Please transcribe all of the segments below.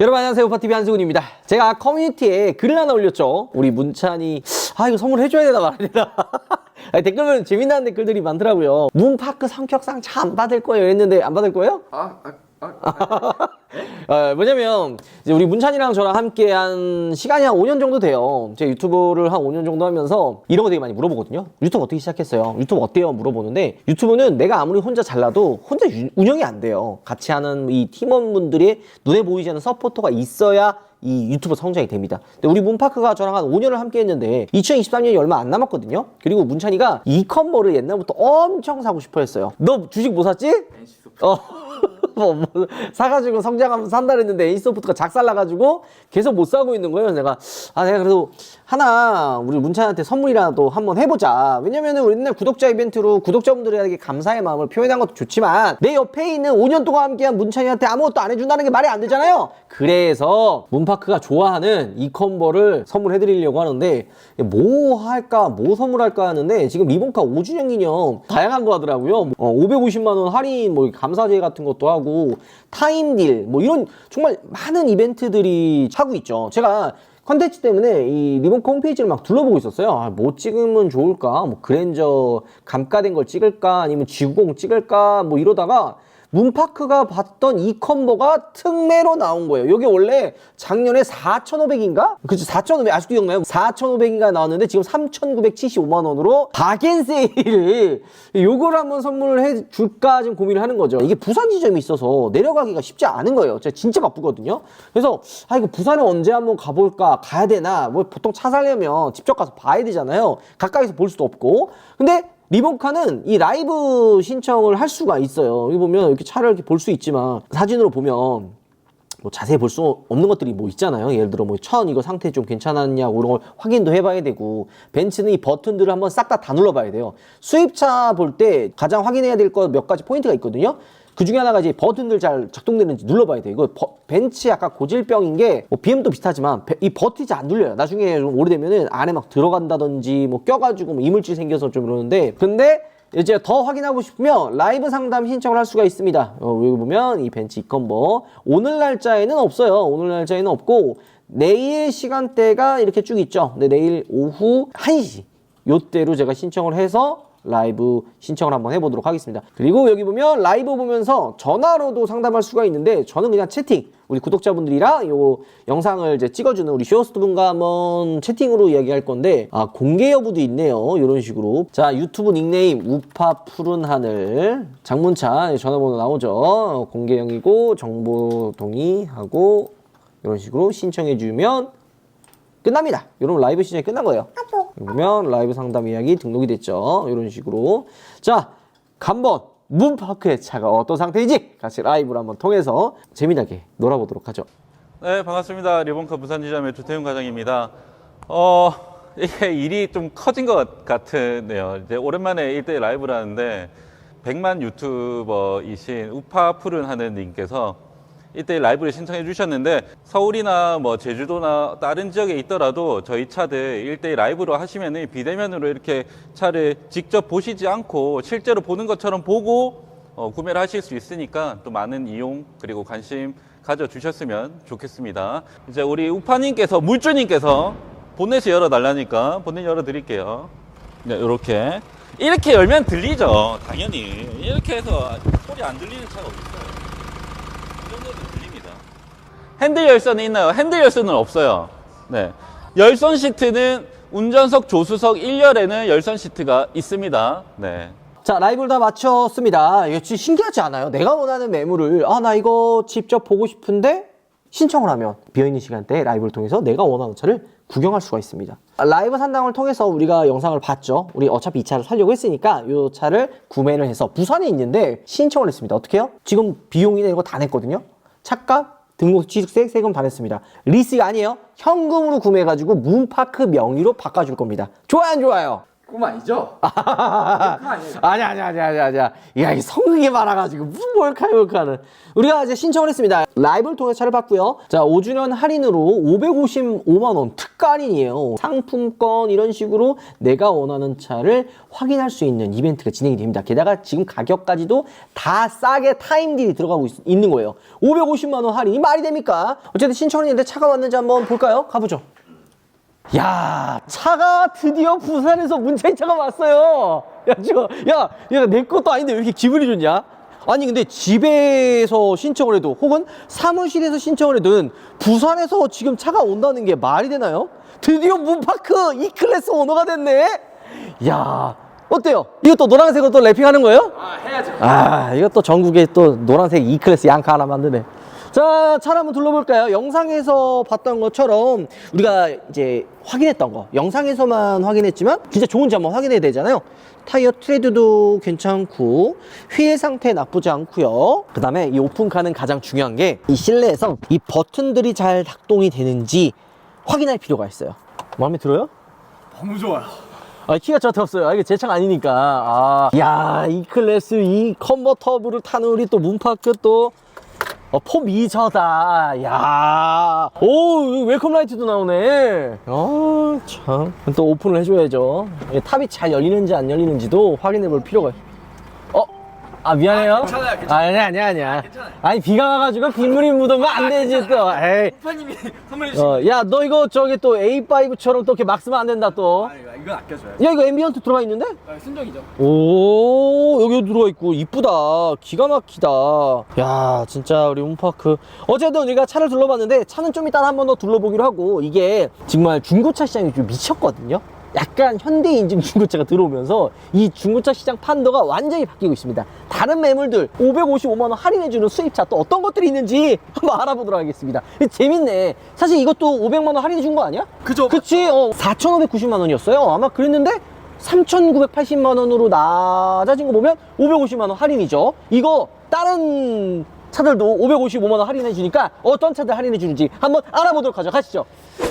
여러분 안녕하세요. 오파TV 한승훈입니다. 제가 커뮤니티에 글을 하나 올렸죠. 우리 문찬이 아 이거 선물 해줘야 되나 말아야 되나 아니, 댓글은 재미나는 댓글들이 많더라고요. 문파크 성격상 잘안 받을 거예요. 이랬는데 안 받을 거예요? 아, 아, 아, 어, 뭐냐면 이제 우리 문찬이랑 저랑 함께 한 시간이 한 5년 정도 돼요. 제 유튜브를 한 5년 정도 하면서 이런 거 되게 많이 물어보거든요. 유튜브 어떻게 시작했어요? 유튜브 어때요? 물어보는데 유튜브는 내가 아무리 혼자 잘라도 혼자 유- 운영이 안 돼요. 같이 하는 이 팀원분들이 눈에 보이지 않는 서포터가 있어야 이 유튜브 성장이 됩니다. 근데 우리 문파크가 저랑 한 5년을 함께 했는데 2023년이 얼마 안 남았거든요. 그리고 문찬이가 이 컨버를 옛날부터 엄청 사고 싶어 했어요. 너 주식 뭐 샀지? 어. 뭐, 뭐 사가지고 성장하면서 산다 그랬는데 에이소프트가 작살나가지고 계속 못 사고 있는 거예요. 내가 아 내가 그래도 하나 우리 문찬한테 선물이라도 한번 해보자. 왜냐면은 우리 옛날 구독자 이벤트로 구독자분들에게 감사의 마음을 표현한 것도 좋지만 내 옆에 있는 5년 동안 함께한 문찬이한테 아무것도 안 해준다는 게 말이 안 되잖아요. 그래서 문파크가 좋아하는 이 컴버를 선물해드리려고 하는데 뭐 할까 뭐 선물할까 하는데 지금 리본카 5주년 기념 다양한 거 하더라고요. 어, 550만 원 할인 뭐 감사제 같은 것도 하고 타임딜 뭐 이런 정말 많은 이벤트들이 하고 있죠. 제가 컨텐츠 때문에 이 리본카 홈페이지를 막 둘러보고 있었어요. 아, 뭐 찍으면 좋을까? 뭐 그랜저 감가된 걸 찍을까? 아니면 지구공 찍을까? 뭐 이러다가 문파크가 봤던 이 컴보가 특매로 나온 거예요. 이게 원래 작년에 4,500인가? 그치, 4,500, 아직도 기억나요? 4,500인가 나왔는데 지금 3,975만 원으로 바겐 세일을 요걸 한번 선물을 해 줄까 지금 고민을 하는 거죠. 이게 부산 지점이 있어서 내려가기가 쉽지 않은 거예요. 제가 진짜 바쁘거든요. 그래서 아, 이거 부산에 언제 한번 가볼까? 가야 되나? 뭐 보통 차 살려면 직접 가서 봐야 되잖아요. 가까이서 볼 수도 없고. 근데 리본카는 이 라이브 신청을 할 수가 있어요. 여기 보면 이렇게 차를 이렇게 볼 수 있지만 사진으로 보면 뭐 자세히 볼 수 없는 것들이 뭐 있잖아요. 예를 들어 뭐 천 이거 상태 좀 괜찮았냐고 이런 걸 확인도 해봐야 되고 벤츠는 이 버튼들을 한번 싹 다 다 눌러봐야 돼요. 수입차 볼 때 가장 확인해야 될 것 몇 가지 포인트가 있거든요. 그 중에 하나가 이제 버튼들 잘 작동되는지 눌러봐야 돼요. 이거 버- 벤츠 약간 고질병인 게 뭐 BM도 비슷하지만 베- 이 버튼이 잘 안 눌려요. 나중에 좀 오래되면은 안에 막 들어간다든지 뭐 껴가지고 뭐 이물질 생겨서 좀 이러는데 근데 이제 더 확인하고 싶으면 라이브 상담 신청을 할 수가 있습니다. 어, 여기 보면 이 벤츠 이컨버 오늘 날짜에는 없어요. 오늘 날짜에는 없고 내일 시간대가 이렇게 쭉 있죠. 근데 내일 오후 1시 요때로 제가 신청을 해서 라이브 신청을 한번 해보도록 하겠습니다. 그리고 여기 보면 라이브 보면서 전화로도 상담할 수가 있는데 저는 그냥 채팅 우리 구독자분들이랑 요 영상을 이제 찍어주는 우리 쇼호스트 분과 한번 채팅으로 이야기할 건데 아 공개 여부도 있네요. 이런 식으로 자 유튜브 닉네임 우파 푸른 하늘 장문차 전화번호 나오죠. 공개형이고 정보 동의하고 이런 식으로 신청해 주면 끝납니다. 여러분 라이브 시즌이 끝난 거예요. 그러면 라이브 상담 이야기 등록이 됐죠. 이런 식으로. 자, 간번 문파크의 차가 어떤 상태인지 같이 라이브를 한번 통해서 재미나게 놀아보도록 하죠. 네, 반갑습니다. 리본카 부산지점의 조태훈 과장입니다. 어, 이게 일이 좀 커진 것 같네요. 이제 오랜만에 1대1 라이브를 하는데 100만 유튜버이신 우파 푸른 하는 님께서 1대1 라이브를 신청해 주셨는데 서울이나 뭐 제주도나 다른 지역에 있더라도 저희 차들 1대1 라이브로 하시면은 비대면으로 이렇게 차를 직접 보시지 않고 실제로 보는 것처럼 보고 어, 구매를 하실 수 있으니까 또 많은 이용 그리고 관심 가져주셨으면 좋겠습니다. 이제 우리 우파님께서 물주님께서 본넷을 열어달라니까 본넷 열어드릴게요. 네, 이렇게 이렇게 열면 들리죠. 당연히 이렇게 해서 소리 안 들리는 차가 어딨어요. 이 정도는 들립니다. 핸들 열선이 있나요? 핸들 열선은 없어요. 네. 열선 시트는 운전석 조수석 1열에는 열선 시트가 있습니다. 네. 자, 라이브를 다 마쳤습니다. 이거 진짜 신기하지 않아요? 내가 원하는 매물을, 아, 나 이거 직접 보고 싶은데 신청을 하면 비어있는 시간대에 라이브를 통해서 내가 원하는 차를 구경할 수가 있습니다. 아, 라이브 상담을 통해서 우리가 영상을 봤죠. 우리 어차피 이 차를 살려고 했으니까 이 차를 구매를 해서 부산에 있는데 신청을 했습니다. 어떻게 해요? 지금 비용이나 이거 다 냈거든요. 차값, 등록 취득세, 세금 다 냈습니다. 리스가 아니에요. 현금으로 구매해가지고 문파크 명의로 바꿔줄 겁니다. 좋아요, 안 좋아요? 꿈 아니죠? 꿈 아니에요. 아니 아니 아니 아니 아니야. 야, 이 성극이 많아 가지고 무슨 몰카 몰카는. 우리가 이제 신청을 했습니다. 라이브를 통해 차를 봤고요. 자, 5주년 할인으로 555만 원 특가 할인이에요. 상품권 이런 식으로 내가 원하는 차를 확인할 수 있는 이벤트가 진행이 됩니다. 게다가 지금 가격까지도 다 싸게 타임딜이 들어가고 있, 있는 거예요. 550만 원 할인이 말이 됩니까? 어쨌든 신청을 했는데 차가 왔는지 한번 볼까요? 가보죠. 야 차가 드디어 부산에서 문체인 차가 왔어요. 야 지금 야 얘가 내 것도 아닌데 왜 이렇게 기분이 좋냐? 아니 근데 집에서 신청을 해도 혹은 사무실에서 신청을 해도 부산에서 지금 차가 온다는 게 말이 되나요? 드디어 문파크 E 클래스 오너가 됐네. 야 어때요? 이것도 노란색으로 또 랩핑하는 거예요? 아 해야죠. 아, 이것도 전국에 또 노란색 E클래스 양카 하나 만드네. 자, 차를 한번 둘러볼까요? 영상에서 봤던 것처럼 우리가 이제 확인했던 거, 영상에서만 확인했지만 진짜 좋은지 한번 확인해야 되잖아요. 타이어 트레드도 괜찮고 휠 상태 나쁘지 않고요. 그 다음에 이 오픈카는 가장 중요한 게 이 실내에서 이 버튼들이 잘 작동이 되는지 확인할 필요가 있어요. 마음에 들어요? 너무 좋아요. 아, 키가 저한테 없어요. 아, 이게 제 차가 아니니까. 아, 야, 이 클래스, 이 컨버터블을 타는 우리 또 문파크 또, 어, 포미저다. 야, 오, 웰컴 라이트도 나오네. 어, 참. 또 오픈을 해줘야죠. 이 탑이 잘 열리는지 안 열리는지도 확인해 볼 필요가 있 어? 아, 미안해요. 괜찮아요, 괜찮아요. 아니, 아니, 아니야. 괜찮아요. 아니, 비가 와가지고 빗물이 묻으면 안 되지, 또. 에이. 오빠님이 선물해 주신. 어, 야, 너 이거 저기 또 A5처럼 또 이렇게 막 쓰면 안 된다, 또. 아 이거 이건 아껴줘요. 야 이거 앰비언트 들어가 있는데? 아, 순정이죠. 오 여기 들어가 있고 이쁘다 기가 막히다 야 진짜 우리 홈파크 어제도 우리가 차를 둘러봤는데 차는 좀 이따 한 번 더 둘러보기로 하고 이게 정말 중고차 시장이 좀 미쳤거든요 약간 현대 인증 중고차가 들어오면서 이 중고차 시장 판도가 완전히 바뀌고 있습니다. 다른 매물들 555만원 할인해주는 수입차 또 어떤 것들이 있는지 한번 알아보도록 하겠습니다. 재밌네. 사실 이것도 500만원 할인해준 거 아니야? 그죠? 그치? 어 4,590만 원이었어요. 아마 그랬는데 3,980만 원으로 낮아진 거 보면 550만 원 할인이죠. 이거 다른 차들도 555만 원 할인해 주니까 어떤 차들 할인해 주는지 한번 알아보도록 하죠. 가시죠.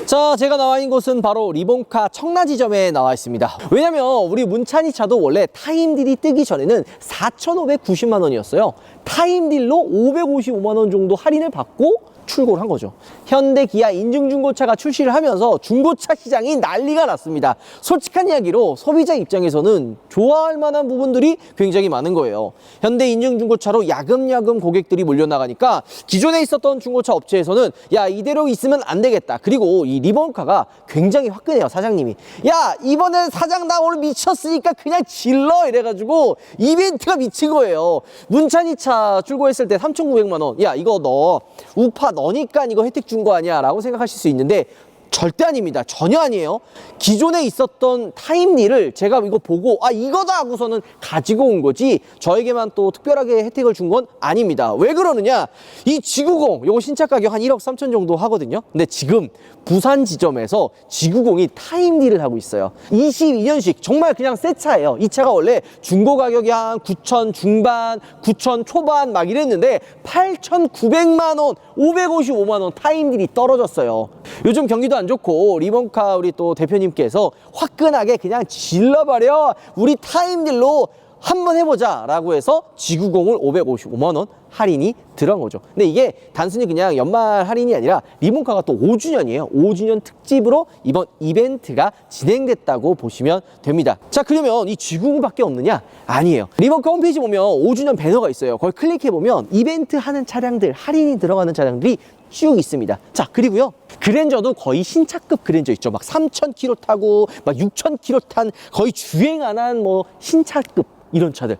자 제가 나와 있는 곳은 바로 리본카 청라지점에 나와 있습니다. 왜냐면 우리 문찬이 차도 원래 타임딜이 뜨기 전에는 4,590만 원이었어요. 타임딜로 555만 원 정도 할인을 받고 출고를 한 거죠. 현대 기아 인증 중고차가 출시를 하면서 중고차 시장이 난리가 났습니다. 솔직한 이야기로 소비자 입장에서는 좋아할 만한 부분들이 굉장히 많은 거예요. 현대 인증 중고차로 야금야금 고객들이 몰려나가니까 기존에 있었던 중고차 업체에서는 야 이대로 있으면 안 되겠다. 그리고 이 리본카가 굉장히 화끈해요 사장님이. 야 이번엔 사장 나 오늘 미쳤으니까 그냥 질러 이래가지고 이벤트가 미친 거예요. 문찬이 차 출고했을 때 3,900만 원. 야 이거 너 우파 너니까 이거 혜택 준 거 아니야 라고 생각하실 수 있는데 절대 아닙니다. 전혀 아니에요. 기존에 있었던 타임리를 제가 이거 보고 아 이거다 하고서는 가지고 온 거지 저에게만 또 특별하게 혜택을 준 건 아닙니다. 왜 그러느냐? 이 지구공 요거 신차 가격 한 1억 3천 정도 하거든요. 근데 지금 부산 지점에서 지구공이 타임리를 하고 있어요. 22년식 정말 그냥 새 차예요. 이 차가 원래 중고 가격이 한 9천 중반, 9천 초반 막 이랬는데 8,900만 원, 555만 원 타임딜이 떨어졌어요. 요즘 경기도 안 좋고 리본카 우리 또 대표님께서 화끈하게 그냥 질러버려. 우리 타임딜로 한번 해보자 라고 해서 지구공을 555만 원 할인이 들어간 거죠. 근데 이게 단순히 그냥 연말 할인이 아니라 리본카가 또 5주년이에요. 5주년 특집으로 이번 이벤트가 진행됐다고 보시면 됩니다. 자, 그러면 이 지구공밖에 없느냐? 아니에요. 리본카 홈페이지 보면 5주년 배너가 있어요. 거기 클릭해 보면 이벤트 하는 차량들, 할인이 들어가는 차량들이 쭉 있습니다. 자, 그리고요. 그랜저도 거의 신차급 그랜저 있죠. 막 3,000km 타고, 막 6,000km 탄 거의 주행 안 한 뭐 신차급 이런 차들.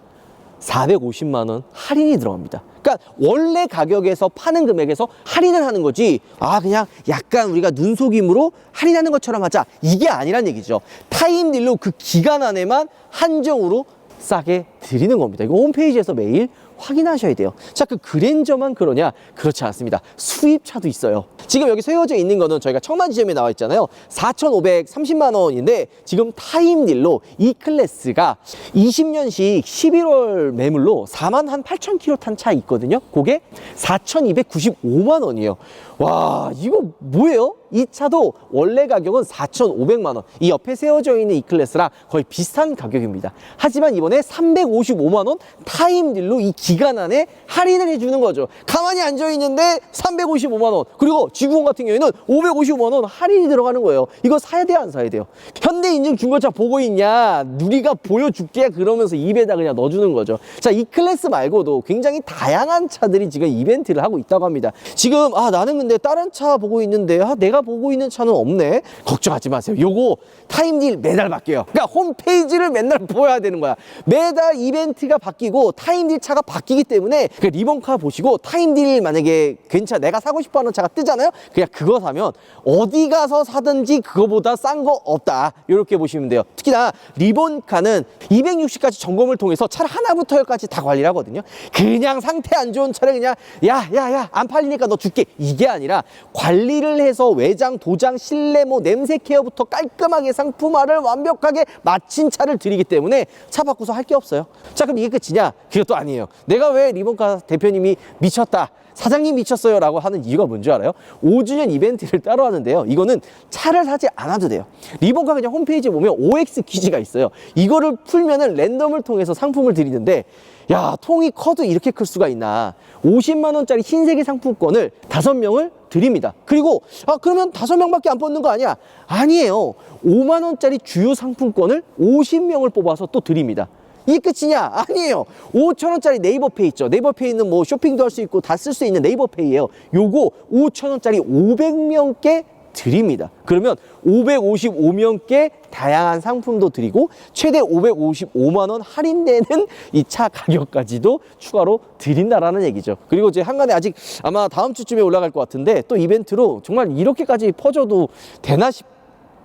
450만 원 할인이 들어갑니다. 그러니까 원래 가격에서 파는 금액에서 할인을 하는 거지. 아 그냥 약간 우리가 눈속임으로 할인하는 것처럼 하자. 이게 아니란 얘기죠. 타임딜로 그 기간 안에만 한정으로 싸게 드리는 겁니다. 이거 홈페이지에서 매일 확인하셔야 돼요. 자, 그 그랜저만 그러냐? 그렇지 않습니다. 수입차도 있어요. 지금 여기 세워져 있는 거는 저희가 청만 지점에 나와 있잖아요. 4,530만 원인데 지금 타임딜로 이 클래스가 20년식 11월 매물로 4만 한 8천 킬로 탄 차 있거든요. 그게 4,295만 원이에요. 와, 이거 뭐예요? 이 차도 원래 가격은 4,500만 원. 이 옆에 세워져 있는 이 클래스랑 거의 비슷한 가격입니다. 하지만 이번에 355만 원 타임 딜로 이 기간 안에 할인을 해주는 거죠. 가만히 앉아 있는데 355만 원. 그리고 지구온 같은 경우에는 555만 원 할인이 들어가는 거예요. 이거 사야 돼요, 안 사야 돼요? 현대 인증 중고차 보고 있냐? 누리가 보여줄게 그러면서 입에다 그냥 넣어주는 거죠. 자, 이 클래스 말고도 굉장히 다양한 차들이 지금 이벤트를 하고 있다고 합니다. 지금 아 나는 근데 다른 차 보고 있는데 아 내가 보고 있는 차는 없네. 걱정하지 마세요. 요거 타임딜 매달 바뀌어요. 그러니까 홈페이지를 맨날 보여야 되는 거야. 매달 이벤트가 바뀌고 타임딜 차가 바뀌기 때문에 그 리본카 보시고 타임딜 만약에 괜찮아 내가 사고 싶어하는 차가 뜨잖아요. 그냥 그거 사면 어디 가서 사든지 그거보다 싼 거 없다. 이렇게 보시면 돼요. 특히나 리본카는 260까지 점검을 통해서 차를 하나부터 열까지 다 관리를 하거든요. 그냥 상태 안 좋은 차를 그냥 야 야 야 안 팔리니까 너 줄게 이게 아니라 관리를 해서 외장, 도장, 실내 뭐 냄새 케어부터 깔끔하게 상품화를 완벽하게 마친 차를 드리기 때문에 차 바꾸서 할 게 없어요. 자 그럼 이게 끝이냐? 그것도 아니에요. 내가 왜 리본카 대표님이 미쳤다. 사장님 미쳤어요 라고 하는 이유가 뭔지 알아요? 5주년 이벤트를 따로 하는데요. 이거는 차를 사지 않아도 돼요. 리본카 그냥 홈페이지에 보면 OX 퀴즈가 있어요. 이거를 풀면은 랜덤을 통해서 상품을 드리는데 야, 통이 커도 이렇게 클 수가 있나. 50만원짜리 흰색의 상품권을 다섯 명을 드립니다. 그리고, 아, 그러면 다섯 명밖에 안 뽑는 거 아니야? 아니에요. 5만원짜리 주요 상품권을 50명을 뽑아서 또 드립니다. 이게 끝이냐? 아니에요. 5천원짜리 네이버페이 있죠. 네이버페이는 뭐 쇼핑도 할 수 있고 다 쓸 수 있는 네이버페이예요. 요거 5천원짜리 500명께 드립니다. 그러면 555명께 다양한 상품도 드리고 최대 555만 원 할인되는 이 차 가격까지도 추가로 드린다라는 얘기죠. 그리고 이제 한간에 아직 아마 다음 주쯤에 올라갈 것 같은데 또 이벤트로 정말 이렇게까지 퍼져도 되나 싶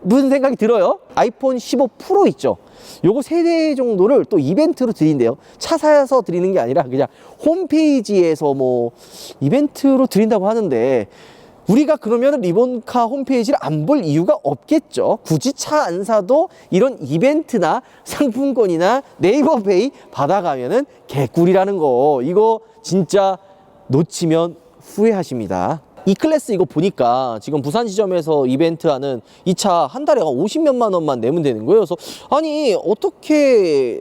무슨 생각이 들어요? 아이폰 15 프로 있죠? 요거 세 대 정도를 또 이벤트로 드린대요. 차 사서 드리는 게 아니라 그냥 홈페이지에서 뭐 이벤트로 드린다고 하는데 우리가 그러면 리본카 홈페이지를 안 볼 이유가 없겠죠. 굳이 차 안 사도 이런 이벤트나 상품권이나 네이버페이 받아가면은 개꿀이라는 거. 이거 진짜 놓치면 후회하십니다. 이 클래스 이거 보니까 지금 부산 지점에서 이벤트 하는 이 차 한 달에 50몇만 원만 내면 되는 거예요. 그래서 아니 어떻게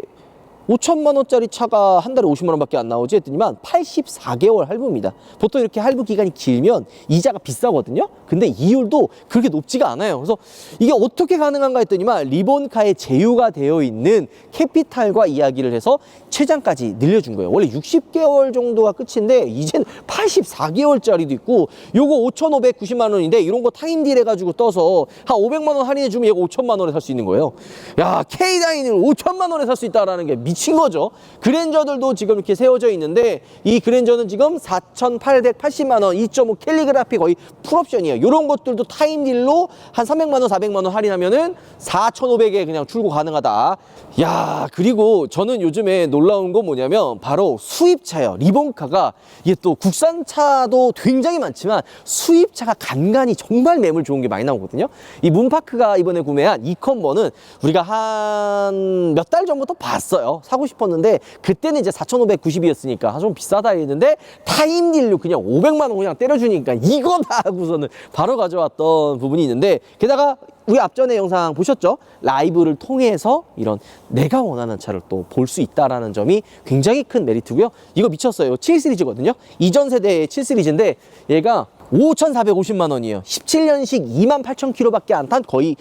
5천만 원짜리 차가 한 달에 50만 원밖에 안 나오지 했더니만 84개월 할부입니다. 보통 이렇게 할부 기간이 길면 이자가 비싸거든요. 근데 이율도 그렇게 높지가 않아요. 그래서 이게 어떻게 가능한가 했더니만 리본카에 제휴가 되어 있는 캐피탈과 이야기를 해서 최장까지 늘려준 거예요. 원래 60개월 정도가 끝인데 이제는 84개월짜리도 있고 요거 5,590만 원인데 이런 거 타임딜 해가지고 떠서 한 500만 원 할인해 주면 얘가 5천만 원에 살 수 있는 거예요. 야 K9을 5천만 원에 살 수 있다라는 게 미친 거죠. 그랜저들도 지금 이렇게 세워져 있는데 이 그랜저는 지금 4,880만 원, 2.5 캘리그라피 거의 풀옵션이에요. 이런 것들도 타임딜로 한 300만 원, 400만 원 할인하면은 4,500에 그냥 출고 가능하다. 야 그리고 저는 요즘에 놀라운 건 뭐냐면 바로 수입차예요. 리본카가 이게 또 국산차도 굉장히 많지만 수입차가 간간히 정말 매물 좋은 게 많이 나오거든요. 이 문파크가 이번에 구매한 이 컨버는 우리가 한 몇 달 전부터 봤어요. 사고 싶었는데 그때는 이제 4,590이었으니까 좀 비싸다 했는데 타임딜로 그냥 500만 원 그냥 때려주니까 이거다 하고서는 바로 가져왔던 부분이 있는데 게다가 우리 앞전에 영상 보셨죠? 라이브를 통해서 이런 내가 원하는 차를 또 볼 수 있다라는 점이 굉장히 큰 메리트고요. 이거 미쳤어요. 7 시리즈거든요. 이전 세대의 7 시리즈인데 얘가 5,450만 원이에요. 17년식 28,000km밖에 안 탄 거의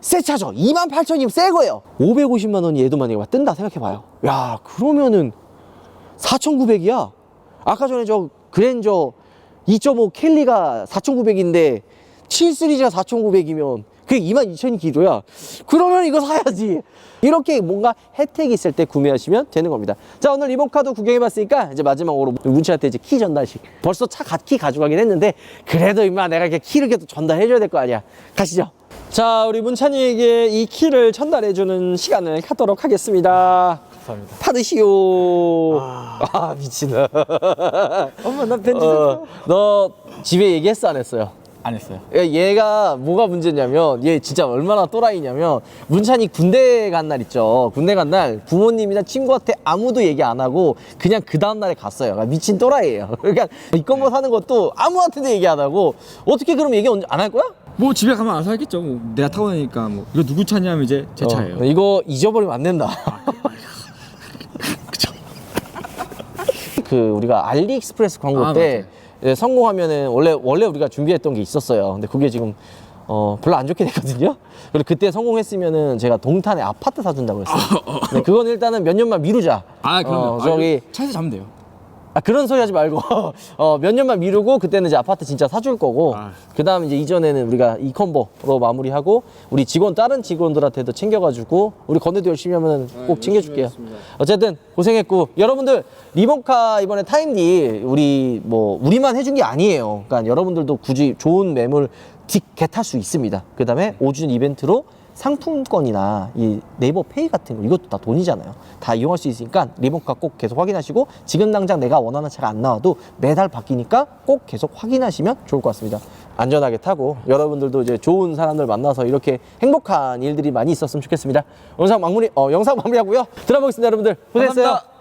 새 차죠. 28,000이면 새 거예요. 550만 원이 얘도 만약에 막 뜬다 생각해봐요. 야, 그러면은 4,900이야. 아까 전에 저 그랜저 2.5 켈리가 4,900인데 7 시리즈가 4,900이면 그게 22,000이 기조야. 그러면 이거 사야지. 이렇게 뭔가 혜택이 있을 때 구매하시면 되는 겁니다. 자, 오늘 리본카도 구경해봤으니까 이제 마지막으로 문치한테 이제 키 전달식. 벌써 차 갓키 가져가긴 했는데 그래도 임마 내가 이렇게 키를 계속 전달해줘야 될 거 아니야. 가시죠. 자, 우리 문찬이에게 이 키를 전달해주는 시간을 갖도록 하겠습니다. 감사합니다. 받으시오. 아, 미친아. 엄마 나 편지 어, 너 집에 얘기했어 안 했어요? 안 했어요. 얘- 얘가 뭐가 문제냐면 얘 진짜 얼마나 또라이냐면 문찬이 군대 간 날 있죠 군대 간 날 부모님이나 친구한테 아무도 얘기 안 하고 그냥 그 다음 날에 갔어요 그러니까 미친 또라이예요 그러니까 이건뭐 사는 것도 아무한테도 얘기 안 하고 어떻게 그럼 얘기 안 할 거야? 뭐 집에 가면 알아서 하겠죠. 뭐 내가 타고 다니까 뭐 이거 누구 차냐면 이제 제 차예요. 어, 이거 잊어버리면 안 된다. 그 우리가 알리익스프레스 광고 아, 때 예, 성공하면은 원래 원래 우리가 준비했던 게 있었어요. 근데 그게 지금 어 별로 안 좋게 됐거든요. 그리고 그때 성공했으면은 제가 동탄에 아파트 사준다고 했어요. 네, 그건 일단은 몇 년만 미루자. 아 그러면 어, 저기 차에서 자면 돼요. 아, 그런 소리 하지 말고 어, 몇 년만 미루고 그때는 이제 아파트 진짜 사줄 거고 아. 그다음 이제 이전에는 우리가 이 콤보로 마무리하고 우리 직원 다른 직원들한테도 챙겨가지고 우리 건네도 열심히 하면 꼭 챙겨줄게요. 어쨌든 고생했고 여러분들 리본카 이번에 타임디 우리 뭐 우리만 해준 게 아니에요. 그러니까 여러분들도 굳이 좋은 매물 티켓 할수 있습니다. 그다음에 5주년 이벤트로 상품권이나 이 네이버 페이 같은 거 이것도 다 돈이잖아요. 다 이용할 수 있으니까 리본카 꼭 계속 확인하시고 지금 당장 내가 원하는 차가 안 나와도 매달 바뀌니까 꼭 계속 확인하시면 좋을 것 같습니다. 안전하게 타고 여러분들도 이제 좋은 사람들 만나서 이렇게 행복한 일들이 많이 있었으면 좋겠습니다. 영상 마무리 어, 영상 마무리하고요. 들어보겠습니다, 여러분들. 고생했어요. 감사합니다.